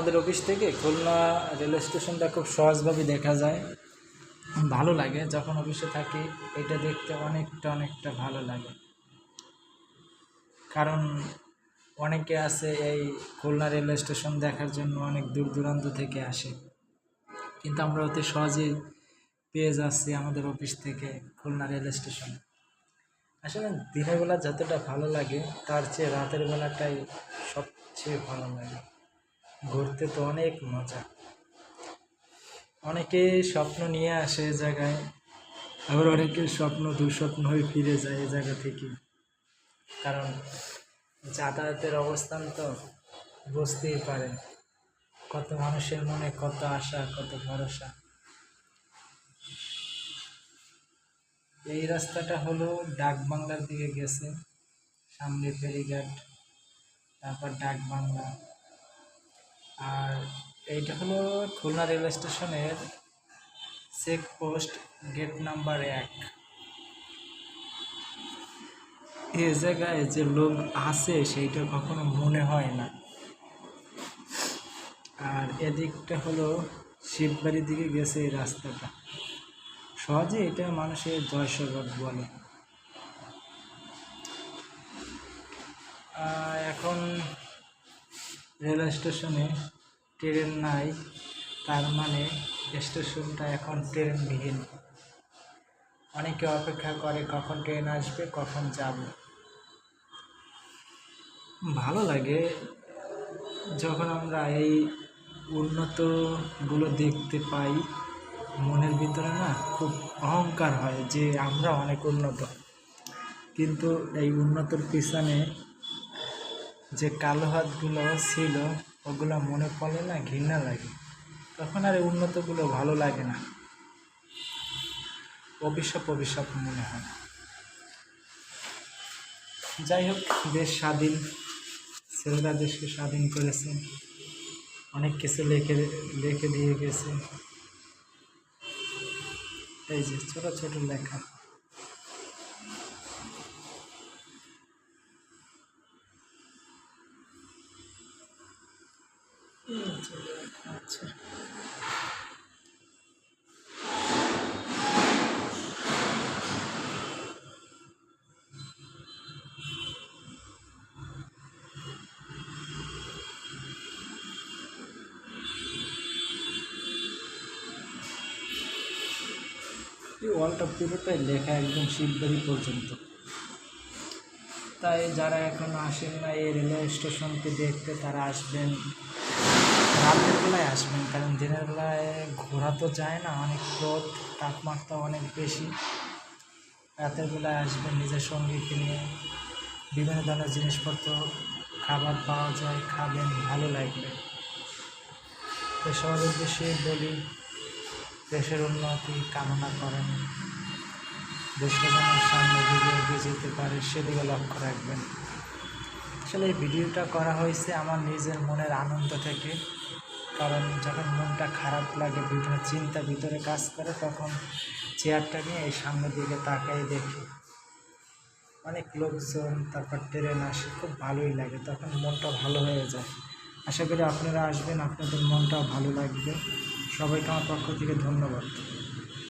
আমাদের অফিস থেকে খুলনা রেল স্টেশনটা খুব সহজভাবে দেখা যায়। ভালো লাগে, যখন অফিসে থাকি, এটা দেখতে অনেকটা অনেকটা ভালো লাগে। কারণ অনেকে আছে এই খুলনা রেল স্টেশন দেখার জন্য অনেক দূর দূরান্ত থেকে আসে। কিন্তু আমরা অতি সহজেই পেয়ে যাচ্ছি আমাদের অফিস থেকে খুলনা রেল স্টেশন। আসলে দিনের বেলা যতটা ভালো লাগে, তার চেয়ে রাতের বেলাটাই সবচেয়ে ভালো লাগে। ঘুরতে তো অনেক মজা। অনেকে স্বপ্ন নিয়ে আসে এ জায়গায়, আবার অনেকের স্বপ্ন দুঃস্বপ্ন হয়ে ফিরে যায় এই জায়গা থেকে। কারণ যাতায়াতের অবস্থান তো বুঝতেই পারেন, কত মানুষের মনে কত আশা, কত ভরসা। এই রাস্তাটা হলো ডাক বাংলার দিকে গেছে, সামনে ফেরিঘাট, তারপর ডাক বাংলা। আর এইটা হলো খুলনা রেল স্টেশনের চেকপোস্ট গেট নাম্বার এক। এ জায়গায় যে লোক আছে সেইটা কখনো মনে হয় না। আর এদিকটা হলো শিববাড়ির দিকে গেছে এই রাস্তাটা। সহজে এটা মানুষের জয়সগর বলে। এখন রেল স্টেশনে ট্রেন নাই, তার মানে স্টেশনটা এখন ট্রেনবিহীন। অনেকে অপেক্ষা করে কখন ট্রেন আসবে, কখন যাব। ভালো লাগে যখন আমরা এই উন্নতগুলো দেখতে পাই, মনের ভিতরে না খুব অহংকার হয় যে আমরা অনেক উন্নত। কিন্তু এই উন্নতর পিছনে যে কালো হাতগুলো ছিল, ওগুলো মনে পড়ে না, ঘৃণা লাগে। তখন আর উন্নতগুলো ভালো লাগে না। অভিশাপ অভিশাপ মনে হয় যাই হোক, দেশ স্বাধীন, ছেলেরা দেশকে স্বাধীন করেছে। অনেক কিছু লিখে লিখে দিয়ে গেছে। এই যে ছোট ছোট লেখা। আচ্ছা। এই ওয়ালটা পুরোটাই লেখা একদম শিববাড়ি পর্যন্ত। তাই যারা এখন আসেন না এই রেলওয়ে স্টেশনকে দেখতে, তারা আসবেন। রাতের বেলায় আসবেন, কারণ দিনের বেলায় ঘোরা তো যায় না, অনেক রোদ, তাপমাত্রা অনেক বেশি। রাতের বেলায় আসবেন নিজের সঙ্গীকে নিয়ে, বিভিন্ন ধরনের জিনিসপত্র, খাবার পাওয়া যায়, খাবেন, ভালো লাগবে। তো সবার উদ্দেশ্যে বলি, দেশের উন্নতি কামনা করেন। দেশকে যেন সামনে দিকে এগিয়ে যেতে পারে, সেদিকে লক্ষ্য রাখবেন। আসলে এই ভিডিওটা করা হয়েছে আমার নিজের মনের আনন্দ থেকে। কারণ যখন মনটা খারাপ লাগে, বিভিন্ন চিন্তা ভিতরে কাজ করে, তখন চেয়ারটা নিয়ে এই সামনের দিকে তাকাই দেখি। অনেক লোকজন, তারপর ট্রেন আসে, খুব ভালোই লাগে। তখন মনটা ভালো হয়ে যায়। আশা করি আপনারা আসবেন, আপনাদের মনটাও ভালো লাগবে। সবাইকে আমার পক্ষ থেকে ধন্যবাদ।